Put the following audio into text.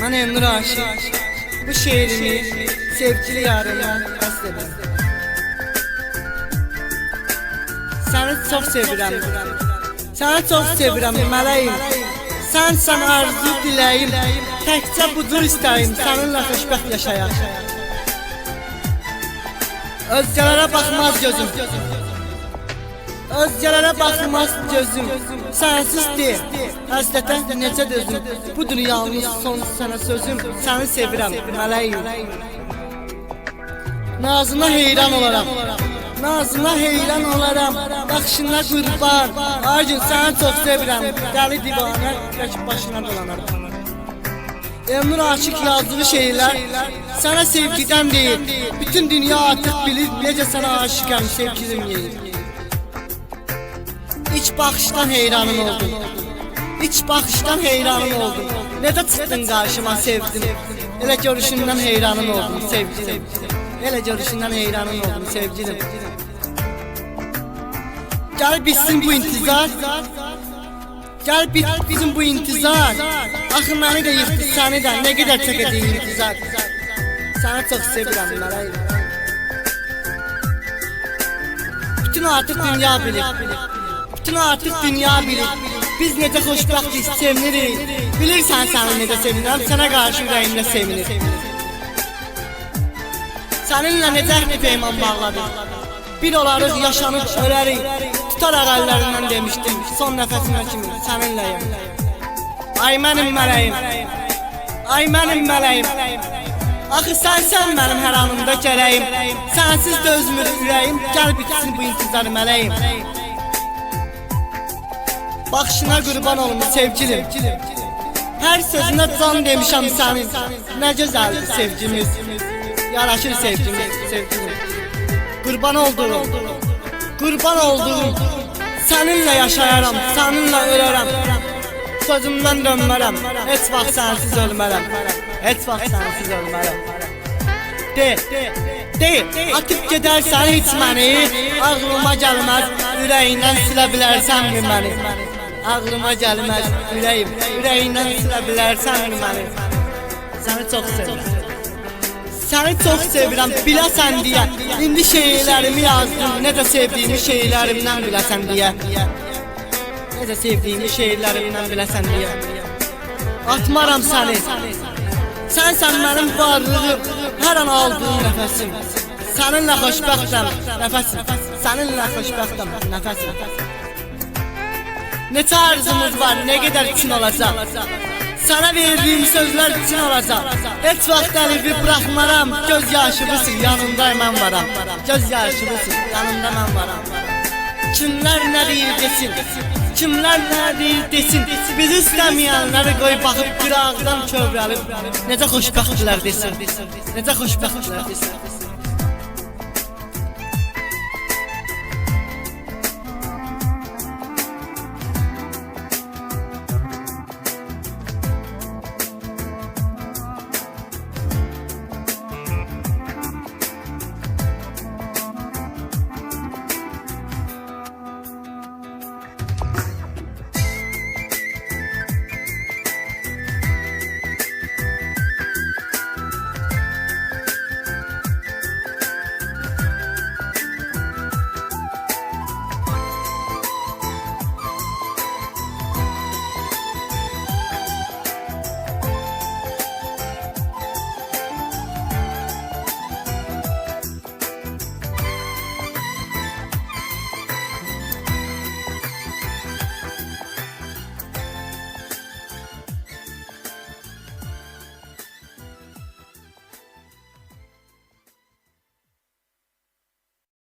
Mən Emre Aşık. Bu şeirimi sevgili yarıma qəsd edirəm. Səni çox sevirəm. Səni çox sevirəm mələyim. Sənsən arzu diləyim. Təkcə budur istəyim. Səninlə xoşbəxt yaşayaq. Özgələrə baxmaz gözüm. Özgələrə baxmaz gözüm. Sənsiz deyil. Həsrətə necə dözüm. Bu dünyanın son sənə sözüm. Səni sevirəm mələyim. Nazına heyran olaram. Nazına heyran olaram. Baxışına qurban. Ay gün səni çox sevirəm. Dəli divanə tək başına dolanaram. Emnur Aşık yazdığı şeyler sana sevgiden değil. Bütün dünya artık bilir nece sana aşıkım sevgilim değil. İç bakıştan heyranım oldum. İç bakıştan heyranım oldum. Ne de çıktın karşıma sevdim. Ele görüşünden heyranım oldum sevgilim. Ele görüşünden heyranım oldum sevgilim. Gel bitsin bu intizar. Gel bit bizim bu intizar. Axı məni də yıxdı, səni də nə qədər çəkəcəyik intizar. Səni çox sevirəm. Bütün artıq dünya bilir. Bütün artıq dünya bilir. Biz necə xoşbəxtik, sevinirik. Bilirsən səni necə sevinirəm, sənə qarşı ürəyimdə sevinir. Səninlə necə əhd peyman bağladım. Bir olarıq, yaşanıb ölərik. Tutaraq əllərindən demişdim, son nəfəsimə kimi səninləyəm. Ay mənim mələyim. Ay mənim mələyim. Axı sənsən mənim hər anımda gərəyim. Sənsiz dözmür ürəyim. Gəl bitsin bu intizar mələyim. Baxışına qurban olum sevgilim. Hər sözünə can demişəm sənin. Nə gözəldir sevgimiz. Yaraşır sevgimiz, sevgilim. Qurban olduğum, qurban olduğum. Səninlə yaşayaram, səninlə ölərəm. Sözümdən dönmərəm. Heç vaxt sənsiz ölmərəm. Heç vaxt sənsiz ölmərəm. De, de, atıb gedərsən heç məni Ağlıma gəlməz, ürəyindən silə bilərsənmi məni Ağlıma gəlməz, ürəyim, ürəyindən silə bilərsənmi məni. Səni çox sevirəm. Səni çox sevirəm, biləsən deyə. İndi şeirlərimi yazdım, necə sevdiyimi şeirlərimdən biləsən deyə. Necə sevdiyimi şeirlərimdən biləsən deyə. Atmaram səni. Sənsən mənim varlığım, hər an aldığım nəfəsim. Səninlə xoşbəxtəm, nəfəsim. Səninlə xoşbəxtəm, nəfəsim Neçə arzumuz var, nə qədər üçün olacaq Sənə verdiyim sözlər üçün olacaq Heç vaxt əlivi buraxmaram Göz yaşımısın, yanında mən varam. Göz yaşımısın, yanında mən varam. Kimlər nə deyir desin Kimlər nə deyir desin? Bizi istəməyənləri qoy baxıb qırağdan kövrəlib Necə xoşbəxtdirlər desin. Necə xoşbəxtdirlər desin